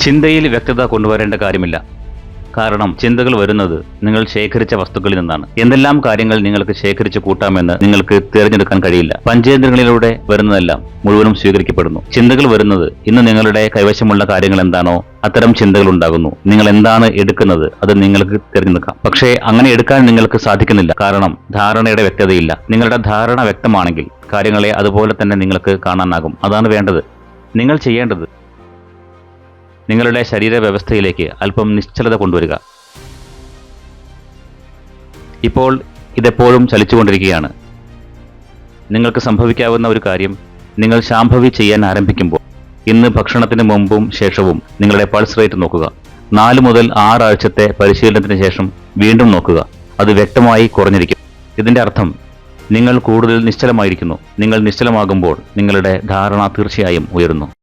ചിന്തയിൽ വ്യക്തത കൊണ്ടുവരേണ്ട കാര്യമില്ല. കാരണം ചിന്തകൾ വരുന്നത് നിങ്ങൾ ശേഖരിച്ച വസ്തുക്കളിൽ നിന്നാണ്. എന്തെല്ലാം കാര്യങ്ങൾ നിങ്ങൾക്ക് ശേഖരിച്ച് കൂട്ടാമെന്ന് നിങ്ങൾക്ക് തിരഞ്ഞെടുക്കാൻ കഴിയില്ല. പഞ്ചേന്ദ്രങ്ങളിലൂടെ വരുന്നതെല്ലാം മുഴുവനും സ്വീകരിക്കപ്പെടുന്നു. ചിന്തകൾ വരുന്നത് ഇന്ന് നിങ്ങളുടെ കൈവശമുള്ള കാര്യങ്ങൾ എന്താണോ അത്തരം ചിന്തകൾ ഉണ്ടാകുന്നു. നിങ്ങൾ എന്താണ് എടുക്കുന്നത് അത് നിങ്ങൾക്ക് തിരഞ്ഞെടുക്കാം. പക്ഷേ അങ്ങനെ എടുക്കാൻ നിങ്ങൾക്ക് സാധിക്കുന്നില്ല. കാരണം ധാരണയുടെ വ്യക്തതയില്ല. നിങ്ങളുടെ ധാരണ വ്യക്തമാണെങ്കിൽ കാര്യങ്ങളെ അതുപോലെ തന്നെ നിങ്ങൾക്ക് കാണാനാകും. അതാണ് വേണ്ടത്. നിങ്ങൾ ചെയ്യേണ്ടത് നിങ്ങളുടെ ശരീരവ്യവസ്ഥയിലേക്ക് അല്പം നിശ്ചലത കൊണ്ടുവരിക. ഇപ്പോൾ ഇതെപ്പോഴും ചലിച്ചുകൊണ്ടിരിക്കുകയാണ്. നിങ്ങൾക്ക് സംഭവിക്കാവുന്ന ഒരു കാര്യം നിങ്ങൾ ശാംഭവി ചെയ്യാൻ ആരംഭിക്കുമ്പോൾ ഇന്ന് ഭക്ഷണത്തിന് മുമ്പും ശേഷവും നിങ്ങളുടെ പൾസ് റേറ്റ് നോക്കുക. നാല് മുതൽ ആറാഴ്ചത്തെ പരിശീലനത്തിന് ശേഷം വീണ്ടും നോക്കുക. അത് വ്യക്തമായി കുറഞ്ഞിരിക്കും. ഇതിന്റെ അർത്ഥം നിങ്ങൾ കൂടുതൽ നിശ്ചലമായിരിക്കുന്നു. നിങ്ങൾ നിശ്ചലമാകുമ്പോൾ നിങ്ങളുടെ ധാരണ തീർച്ചയായും ഉയരുന്നു.